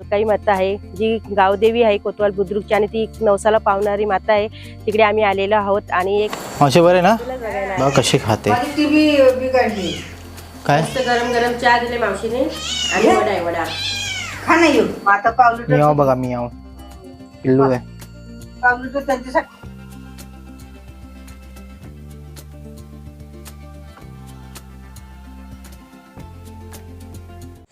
काही माता आहे. जी गावदेवी आहे कोतवाल बुद्रुकची आणि ती नवसाला पावणारी माता आहे. तिकडे आम्ही आलेलो आहोत आणि एक मावशी बरे ना. बघ कशी खाते. काय? मस्त गरम गरम चहा दिले मावशीने आणि वडा आहे वडा. खा नाही येऊ. आता मी पावलं आव बघा मी आव पिल्लू आहे. पावलं तर त्यांच्यासाठी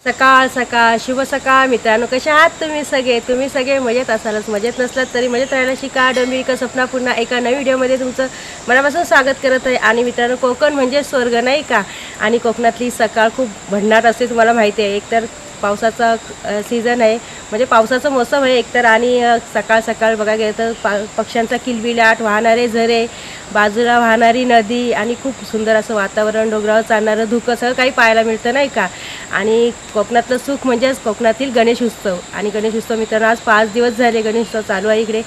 सकाळ सकाळ शुभ सकाळ. मित्रांनो कसे आहात तुम्ही सगळे? तुम्ही सगळे मजेत असालच. मजेत नसलात तरी मजेत राहायला शिका. डोंबी का स्वप्ना पुन्हा एका नवीन व्हिडिओमध्ये तुमचं मनापासून स्वागत करत आहे. आणि मित्रांनो कोकण म्हणजे स्वर्ग नाही का? आणि कोकणातली सकाळ खूप भंडार असते तुम्हाला माहिती आहे. एकतर पावसाचा सीझन आहे. म्हणजे पावसाचं मोसम आहे एकतर आणि सकाळ सकाळ बघा गेलं तर पा पक्ष्यांचा किलबिलाट वाहणारे झरे बाजूला वाहणारी नदी आणि खूप सुंदर असं वातावरण डोंगरावर चालणारं धुकं सगळं काही पाहायला मिळतं नाही का? आणि कोकणातलं सुख म्हणजेच कोकणातील गणेश उत्सव. आणि गणेश उत्सव मित्रांनो आज पाच दिवस झाले गणेश उत्सव चालू आहे इकडे.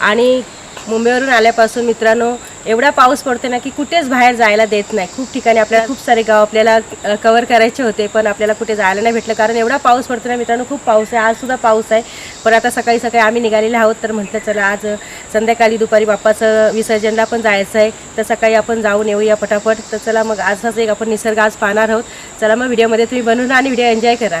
आणि मुंबईवरून आल्यापासून मित्रांनो एवढा पाऊस पडतो ना की कुठेच बाहेर जायला देत नाही. खूप ठिकाणी आपल्याला खूप सारे गाव आपल्याला कवर करायचे होते पण आपल्याला कुठे जायला नाही भेटलं. कारण एवढा पाऊस पडतो ना मित्रांनो खूप पाऊस आहे. आजसुद्धा पाऊस आहे. पण आता सकाळी सकाळी आम्ही निघालेले आहोत तर म्हटलं चला आज संध्याकाळी दुपारी बाप्पाचं विसर्जनला पण जायचं आहे. तर सकाळी आपण जाऊन येऊया पटापट. तर चला मग आजच एक आपण निसर्ग आज पाहणार आहोत. चला मग व्हिडिओमध्ये तुम्ही बनवून आणि व्हिडिओ एन्जॉय करा.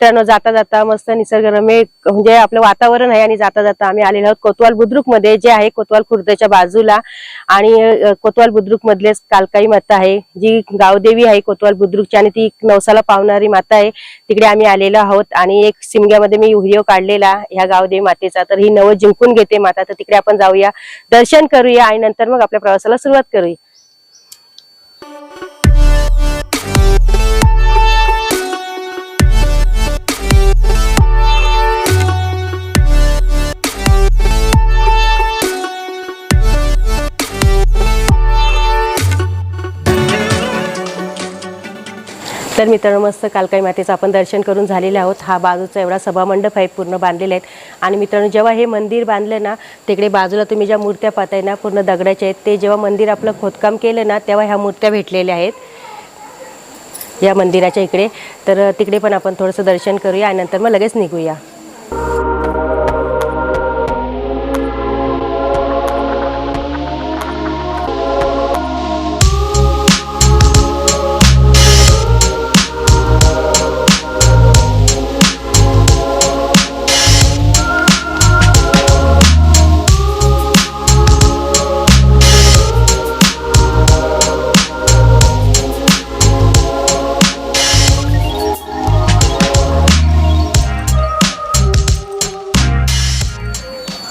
मित्रांनो जाता जाता मस्त निसर्गरम्य म्हणजे आपलं वातावरण आहे आणि जाता जाता आम्ही आलेलो आहोत कोतवाल बुद्रुकमध्ये जे आहे कोतवाल खुर्दच्या बाजूला. आणि कोतवाल बुद्रुक मधलेच कालकाई माता आहे जी गावदेवी आहे कोतवाल बुद्रुकची आणि ती नवसाला पावणारी माता आहे. तिकडे आम्ही आलेलो आहोत आणि एक सिमग्यामध्ये मी व्हिडिओ काढलेला ह्या गावदेवी मातेचा. तर ही नवं जिंकून घेते माता. तर तिकडे आपण जाऊया दर्शन करूया आणि नंतर मग आपल्या प्रवासाला सुरुवात करूया. तर मित्रांनो मस्त कालकाई मातेचं आपण दर्शन करून झालेले आहोत. हा बाजूचा एवढा सभामंडप आहे पूर्ण बांधलेले आहेत. आणि मित्रांनो जेव्हा हे मंदिर बांधलं ना तिकडे बाजूला तुम्ही ज्या मूर्त्या पाहताय ना पूर्ण दगडाच्या आहेत ते जेव्हा मंदिर आपलं खोदकाम केलं ना तेव्हा ह्या मूर्त्या भेटलेल्या आहेत. या मंदिराच्या इकडे. तर तिकडे पण आपण थोडंसं दर्शन करूया आणि नंतर मग लगेच निघूया.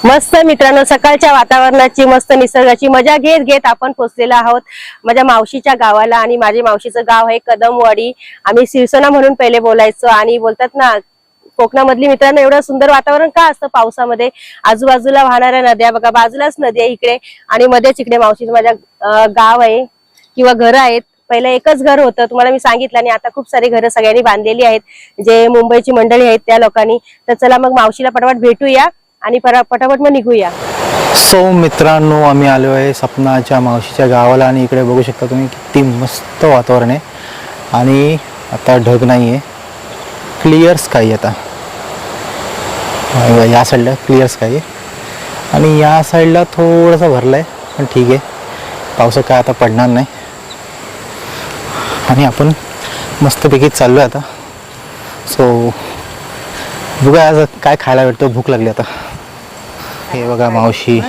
मस्त मित्रांनो सकाळच्या वातावरणाची मस्त निसर्गाची मजा घेत घेत आपण पोचलेलो आहोत माझ्या मावशीच्या गावाला. आणि माझे मावशीचं गाव आहे कदमवाडी. आम्ही शिवसेना म्हणून पहिले बोलायचो आणि बोलतात ना कोकणामधली मित्रांनो एवढं सुंदर वातावरण का असतं पावसामध्ये? आजूबाजूला वाहणाऱ्या नद्या बघा बाजूलाच नदी आहे इकडे आणि मध्येच इकडे मावशीचं माझ्या गाव आहे किंवा घरं आहेत. पहिलं एकच घर होतं तुम्हाला मी सांगितलं आणि आता खूप सारे घरं सगळ्यांनी बांधलेली आहेत. जे मुंबईची मंडळी आहेत त्या लोकांनी. तर चला मग मावशीला पटापट भेटूया. आणि पटापट मग निघूया. सो मित्रांनो आम्ही आलो आहे सपनाच्या मावशीच्या गावाला आणि इकडे बघू शकता तुम्ही किती मस्त वातावरण आहे. आणि आता ढग नाही आहे क्लिअर स्काय आता या साईडला क्लिअर स्काय आहे. आणि या साईडला थोडंसं भरलं आहे पण ठीक आहे. पावसा काय आता पडणार नाही. आणि आपण मस्तपैकी चाललो आहे आता. सो बघा आज काय खायला भेटतो भूक लागली आता. हे बघा मावशी.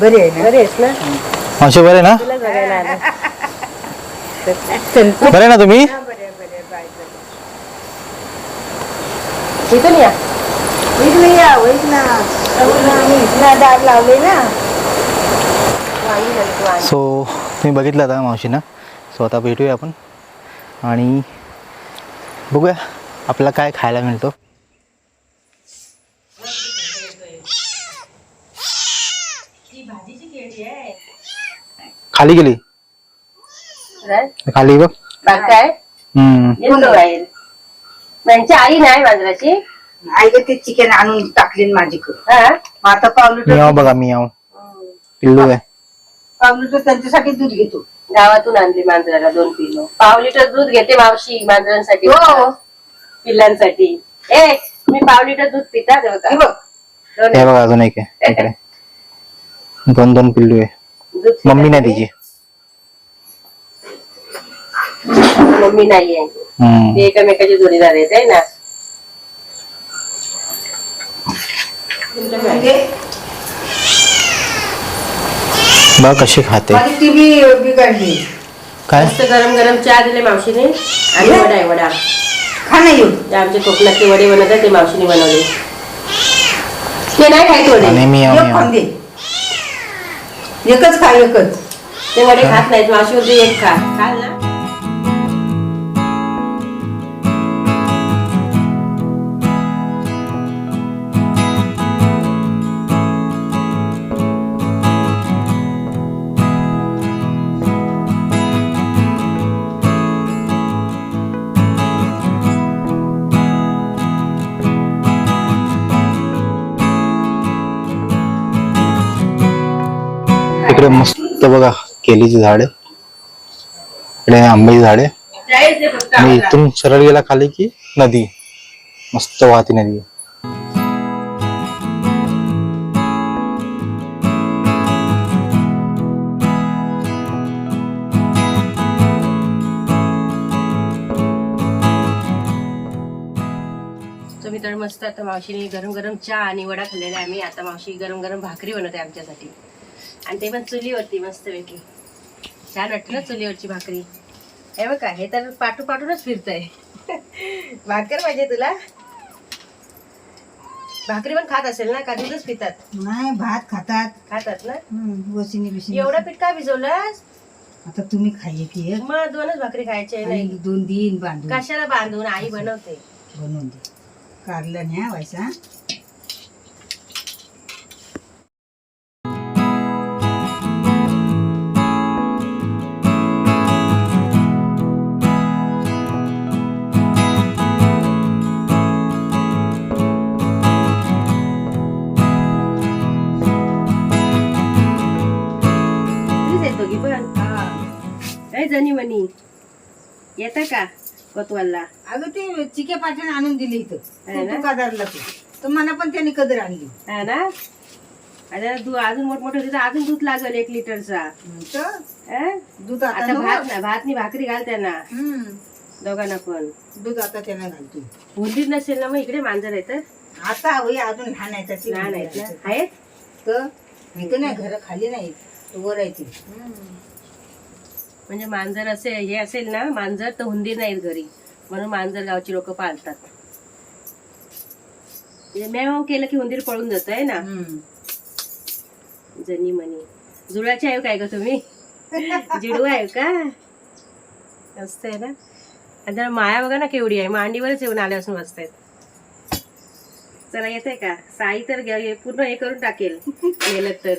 बरी आहे ना? बरे आहेस ना? मावशी बरे ना? तुला बघायला आलं. चल. बरे ना तुम्ही? इथून या. इकडे या होईल ना. आम्ही इथला दार लावले ना. सो तुम्ही बघितलं आता मावशीना सो आता भेटूया आपण. आणि बघूया आपल्याला काय खायला मिळतो भाजीची केळी आहे खाली गेली. काय? खाली बघ. काय हम्म. येतो बाहेर. त्यांची आई नाही मांजराची आई ग ते चिकन आणून टाकली माझी हा? आता पावलं मियाव बघा मियाव पिल्लू आहे. पावलं तर त्यांच्यासाठी दूध घेतो. गावातून आणली मांजराला दोन किलो पाव लिटर दूध घेते मावशी मांजरांसाठी हो. पिल्लांसाठी. ए मी पाव लिटर दूध पिता हे बघ. दोन हे बघा अजून एक आहे. इकडे दोन दोन पिल्लू आहे. मम्मी नाही तुम्ही? तिची मम्मी नाहीये हम्म. ते एकमेकाचे जोडीदार आहेत है ना। बघ कशी खाते? टीव्ही बिघडली काय मस्त गरम गरम चहा दिले मावशीने आणि वडा आहे वडा. खा ना येऊ ते आमचे कोकणातले वडे बनवतात ते मावशीने बनवले. ते नाही खायचे आणि वडे एक मियाव खाऊन दे. एकच खा एकच ते वडे खात नाहीत मावशी बोलते एक खा. खाल ना इकडे मस्त बघा केलीची झाड इकडे आंब्याची झाड. आणि इथून सरळ गेला खाली की नदी. मस्त वाहती नदी. तर मस्त आता मावशीने गरम गरम चहा आणि वडा खाल्लेला आहे आम्ही. आता मावशी गरम गरम भाकरी बनवते आमच्यासाठी. आणि ते पण चुलीवरती मस्तपैकी. छान वाटतं ना चुलीवरची भाकरी. हे बघा हे तर पाठू पाठूनच फिरतंय. भाकर पाहिजे तुला. भाकरी पण खात असेल ना का दूधच पितात? नाही भात खातात. खातात ना? वसिनी बिसिनी. एवढं पीठ का भिजवलंस? आता तुम्ही खाये की एक. मग दोनच भाकरी खायचे नाही दोन दिन बांधून. कशाला बांधून? आई बनवते. बनवून दे. कारलं न्या व्हायचा कोतवालला अगं ते चिके पाटण आणून दिली इथं. आहे ना? तू कदरला तू. तर मला पण त्यांनी कदर आणली. हा ना? आता तू अजून मोठमोठं होती तर अजून दूध लागल एक लिटरचा. तर अं? दूध आता आता नको. भात ना भाकरी घाल त्यांना. हम्म, दोघांना पण. दूध आता त्यांना घालतो. हुंदीर नसेल ना मग इकडे मांजर आहेत आता होई अजून लहान आहे त्याची लहान आहेत? ना आहेत तर इथं नाही घर खाली नाही वर आहे ती. म्हणजे मांजर असे हे असेल ना मांजर तर हुंदीर नाहीत घरी. म्हणून मांजर गावची लोक पाळतात. म्हणजे मेव केलं की हुंदीर पळून जात आहे ना. जनी मनी. जुळाचे आहे काय का तुम्ही? जिडू आहे का? मस्त आहे ना? आणि जरा माया बघा ना केवढी आहे. मांडीवरच येऊन आल्यापासून बसतायत चला येत आहे का? साई तर घ्या- पूर्ण हे करून टाकेल. गेलं तर.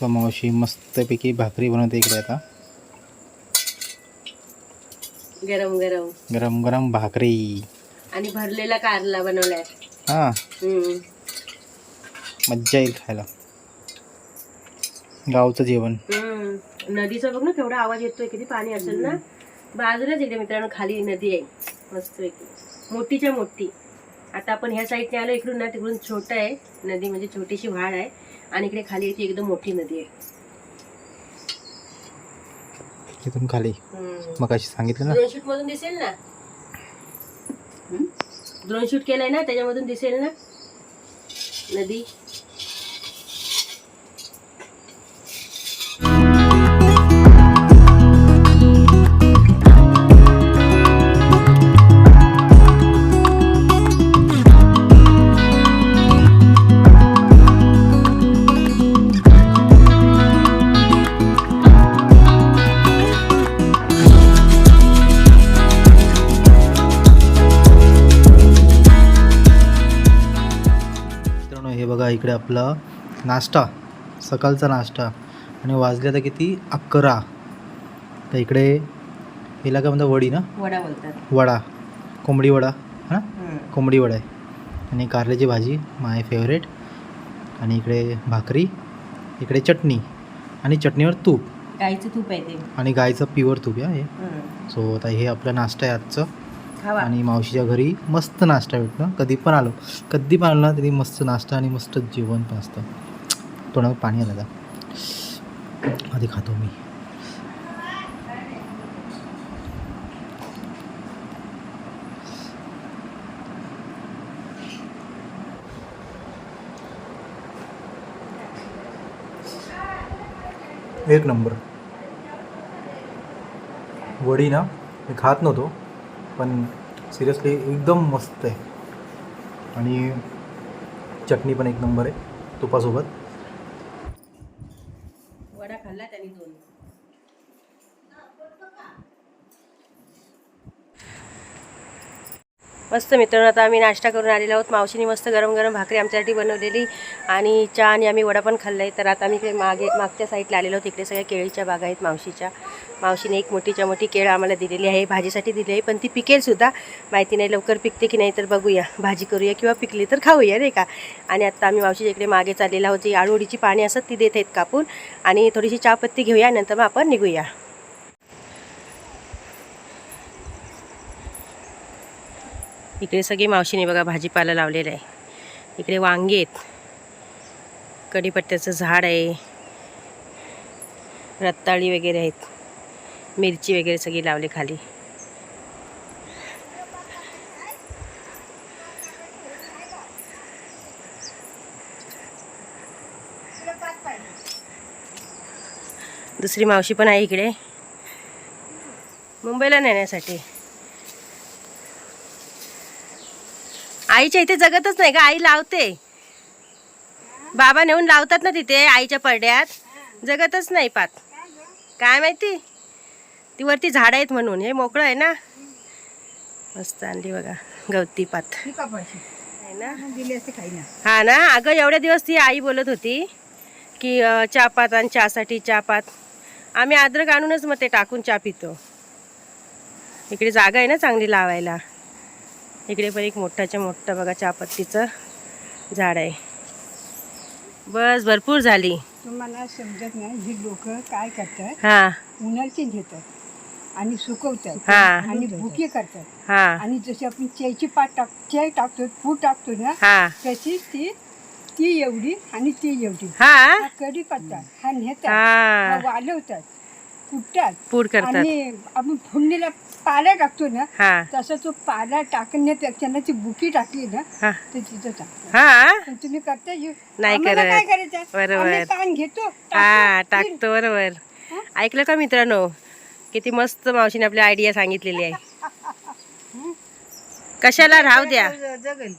तर मावशी मस्तपैकी भाकरी बनवते इकडे आता. गरम गरम. गरम गरम भाकरी. आणि भरलेला कारला बनवलाय. हा. हम्म. मज्जा येईल खायला. गावचं जेवण. हम्म. नदीचा बघ ना केवढा आवाज येतोय किती पाणी असेल ना. बाजूलाच इकडे मित्रांनो खाली नदी आहे. मस्त मोठीच्या मोठी आता आपण ह्या साईडने आलो इकडून ना तिकडून छोटं आहे. नदी म्हणजे छोटीशी व्हाळ आहे. आणि इकडे खाली ती एकदम मोठी नदी आहे. तिथून खाली. मग अशी सांगितलं ना. ड्रोन शूट मधून दिसेल ना? ड्रोन शूट केलंय ना त्याच्यामधून दिसेल ना? नदी? इकडे आपला नाश्ता सकाळचा नाश्ता. आणि वाजले आता किती? अकरा. तर इकडे हिला काय म्हणतात? वडी ना? वडा बोलतात. वडा. कोंबडी वडा हा ना? कोंबडी वडा आहे. आणि कारल्याची भाजी माय फेवरेट आणि इकडे भाकरी इकडे चटणी. आणि चटणीवर तूप. गाईचं तूप आहे ते. आणि गायचं प्युअर तूप आहे हे. सो आता हे आपलं नाश्ता आहे आजचं. खावा. आणि मावशीच्या घरी मस्त नाश्ता भेटतो. कधी पण आलो. कधी पण आलो ना तरी मस्त नाश्ता आणि मस्त जेवण पण असतं. तोंडावर पाणी आलं आधी खातो मी. एक नंबर. वडी ना मी खात नव्हतो. पण सिरियसली एकदम मस्त आहे. आणि चटणी पण एक नंबर आहे तुपासोबत. वडा खाल्ला त्यांनी दोन. मस्त मित्रांनो आता आम्ही नाश्ता करून आलेलो आहोत. मावशीने मस्त गरम गरम भाकरी आमच्यासाठी बनवलेली आणि चहा आणि आम्ही वडा पण खाल्ला आहे तर आता आम्ही इकडे मागे मागच्या साईडला आलेलो आहोत. इकडे सगळ्या केळीच्या बागा आहेत मावशीच्या. मावशीने एक मोठीच्या मोठी केळ आम्हाला दिलेली आहे भाजीसाठी दिली आहे पण ती पिकेल सुद्धा. माहिती नाही लवकर पिकते की नाही तर बघूया. भाजी करूया किंवा पिकली तर खाऊया नाही का? आणि आता आम्ही मावशीच्या इकडे मागे चाललेला आहोत जी आळूडीची पाणी असतात ती देत आहेत कापून. आणि थोडीशी चहापत्ती घेऊया नंतर मग आपण निघूया. इकडे सगळे मावशीने बघा भाजीपाला लावलेला आहे. इकडे वांगे आहेत. कढीपत्त्याचं झाड आहे. रताळी वगैरे आहेत. मिरची वगैरे सगळी लावली खाली. दुसरी मावशी पण आहे इकडे. मुंबईला नेण्यासाठी. आईच्या इथे जगतच नाही का आई लावते. बाबा नेऊन लावतात ना तिथे आईच्या पडड्यात जगतच नाही पात. काय माहिती? ती वरती झाड आहेत म्हणून. हे मोकळं आहे ना? मस्त आणली बघा गवती पात. आहे ना? दिली असते काही ना. हा ना? अगं एवढ्या दिवस ती आई बोलत होती की चहापात आणि चहासाठी चहापात आम्ही अद्रक आणूनच मग ते टाकून चहा पितो. इकडे जागा आहे ना चांगली लावायला. इकडे पण एक मोठाच्या मोठं बघा चहापत्तीचं झाड आहे. बस भरपूर झाली. तुम्हाला समजत नाही ही लोक काय करतात? हा. उन्हाळची घेतात. आणि सुकवतात. हा. आणि बुके करतात. हा. आणि जशी आपण चेची पाट टाक चे टाकतो पूड टाकतो ना हा. तशी ती ती एवढी आणि ती एवढी. हा. हा कढी पत्ता हा नेतात. हा. हा वालवतात. कुटतात पूड करतात. आणि आपण फोडणीला पाला टाकतो ना हा. तसा तो पाला टाकण्यापेक्षा ना ती बुकी टाकली ना हा. तर तिथं टाकतो हा. पण तुम्ही करता येऊ नाही आम्हाला करत. काय करायचं? बरोबर. आम्ही पान घेतो हा टाकतो बरोबर. ऐकलं का मित्रांनो? किती मस्त मावशीने आपली आयडिया सांगितलेली आहे. कशाला राहू द्या. जगल.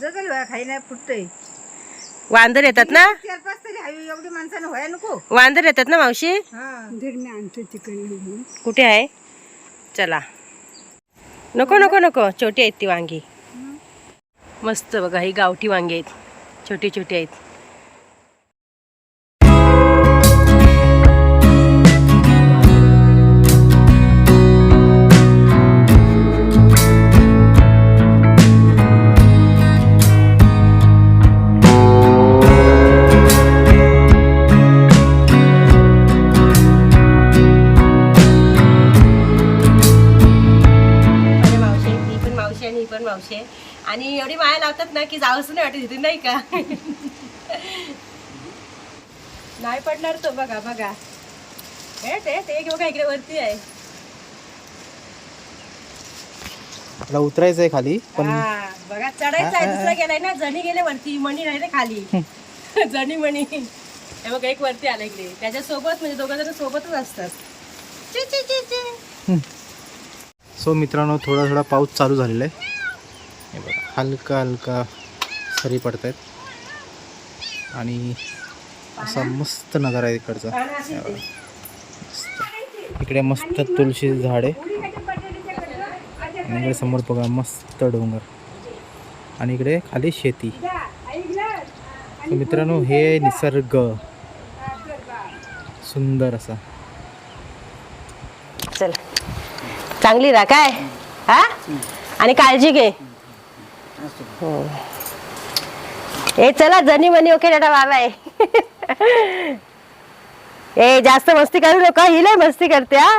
जगल खायला फुटतंय. वांदर येतात ना? चार पाच तरी हवी एवढी माणसानं व्हाय नको. वांदर येतात ना मावशी? आणतो कुठे आहे? चला. नको नको नको. छोटी आहेत ती वांगी. मस्त बघा ही गावठी वांगी आहेत. छोटी छोटी आहेत. ना की जावंच नाही वाटत इथे नाही का? नाही पडणार तो बघा बघा. हे ते बघा इकडे वरती आहे. मला उतरायचं आहे खाली पण हा, बघा चढायचं आहे दुसरा गेलाय ना जणी गेले वरती मणी नाही रे खाली. जणी मणी. हे बघा एक वरती आला इकडे. त्याच्या सोबत म्हणजे दोघं जण सोबतच असतात. ची, ची, ची, ची. सो मित्रांनो थोडा थोडा पाऊस चालू झालेला आहे. हलका हलका सरी पडत आहेत आणि असा मस्त नजारा आहे इकडचा. मस्त इकडे मस्त तुळशी झाड आहे. आणि इकडे समोर बघा मस्त डोंगर. आणि इकडे खाली शेती. मित्रांनो हे निसर्ग. सुंदर असा. चल. चांगली राहा काय? हा? आणि काळजी घे. ए चला जनी मनी ओके दादा बाबा आहे ए जास्त मस्ती करू नका ही लय मस्ती करते हा?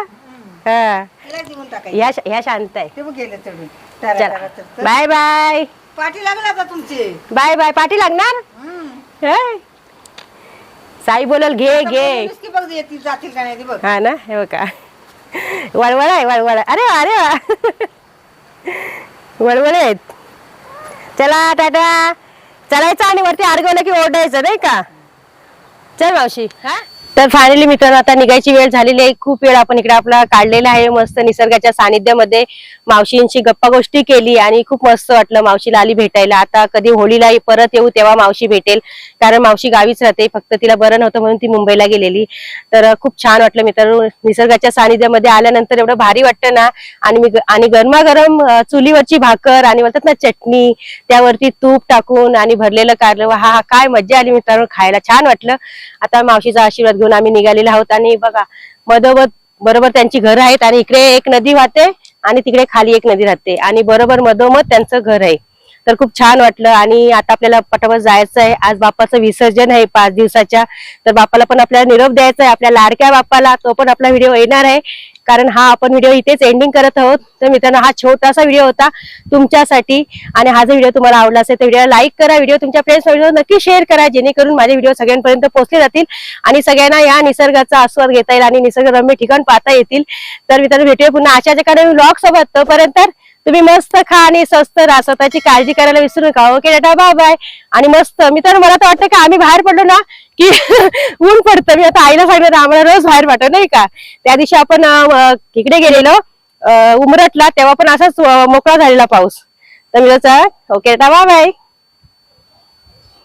हा. तिला देऊन टाकायचं ह्या ह्या शांत आहे. ते बघ गेले चढून तारा- चला. तारा चढतं. Bye bye. पाठी लागला आता तुमचे. Bye bye. पाठी लागणार? हे? साई बोलल घे घे. की बघ येतील जातील का नाही ते बघ. हा ना हे बघा वळवळ आहे वळवळ. अरे वा अरे वा. वळवळ आहेत. चला टाटा. चलायचं आणि वरती आरगवलं की ओरडायचं नाही का? चल मावशी. हा? तर फायनली मित्रांनो आता निघायची वेळ झालेली आहे. खूप वेळ आपण इकडे आपला काढलेला आहे. मस्त निसर्गाच्या सानिध्यामध्ये मावशींची गप्पा गोष्टी केली आणि खूप मस्त वाटलं मावशीला आली भेटायला. आता कधी होळीला परत येऊ तेव्हा मावशी भेटेल. कारण मावशी गावीच राहते. फक्त तिला बरं नव्हतं म्हणून ती मुंबईला गेलेली. तर खूप छान वाटलं मित्रांनो निसर्गाच्या सानिध्यामध्ये आल्यानंतर एवढं भारी वाटतं ना. आणि मी आणि गरमागरम चुलीवरची भाकर आणि म्हणतात ना चटणी त्यावरती तूप टाकून आणि भरलेलं कारलं. हा हा काय मज्जा आली मित्रांनो खायला. छान वाटलं. आता मावशीचा आशीर्वाद घेऊन आम्ही निघालेलो आहोत आणि बघा मधोमध बरोबर त्यांची घर आहेत आणि इकडे एक नदी वाहते आणि तिकडे खाली एक नदी राहते. आणि बरोबर मधोमध त्यांचं घर आहे. तर खूप छान वाटलं. आणि आता आपल्याला पटापट जायचं आहे. आज बाप्पाचं विसर्जन आहे पाच दिवसाच्या. तर बाप्पाला पण आपल्याला निरोप द्यायचा आहे. आपल्या लाडक्या बाप्पाला तो पण आपला व्हिडिओ येणार आहे. कारण हा आपण व्हिडिओ इथेच एंडिंग करत आहोत. तर मित्रांनो हा छोटासा व्हिडिओ होता तुमच्यासाठी. आणि हा जर व्हिडिओ तुम्हाला आवडला असेल तर व्हिडिओ लाईक करा. व्हिडिओ तुमच्या फ्रेंड्स नक्की शेअर करा. जेणेकरून माझे व्हिडिओ सगळ्यांपर्यंत पोहोचले जातील. आणि सगळ्यांना या निसर्गाचा आस्वाद घेता येईल आणि निसर्गरम्य ठिकाण पाहता येतील. तर मित्रांनो भेटूया पुन्हा अशाच एखाद्या व्लॉग सोबत. तोपर्यंत तुम्ही मस्त खा आणि स्वस्त राहा. स्वतःची काळजी करायला विसरू नका ओके डेटा बा बाय आणि मस्त मी तर मला तर वाटतं का आम्ही बाहेर पडलो ना की ऊन पडतं. मी आता आईला सांगितलं आम्हाला रोज बाहेर पाठव नाही का? त्या दिवशी आपण इकडे गेलेलो उमरटला तेव्हा पण असाच मोकळा झालेला पाऊस. तर मी ओके डेटा बाय बाय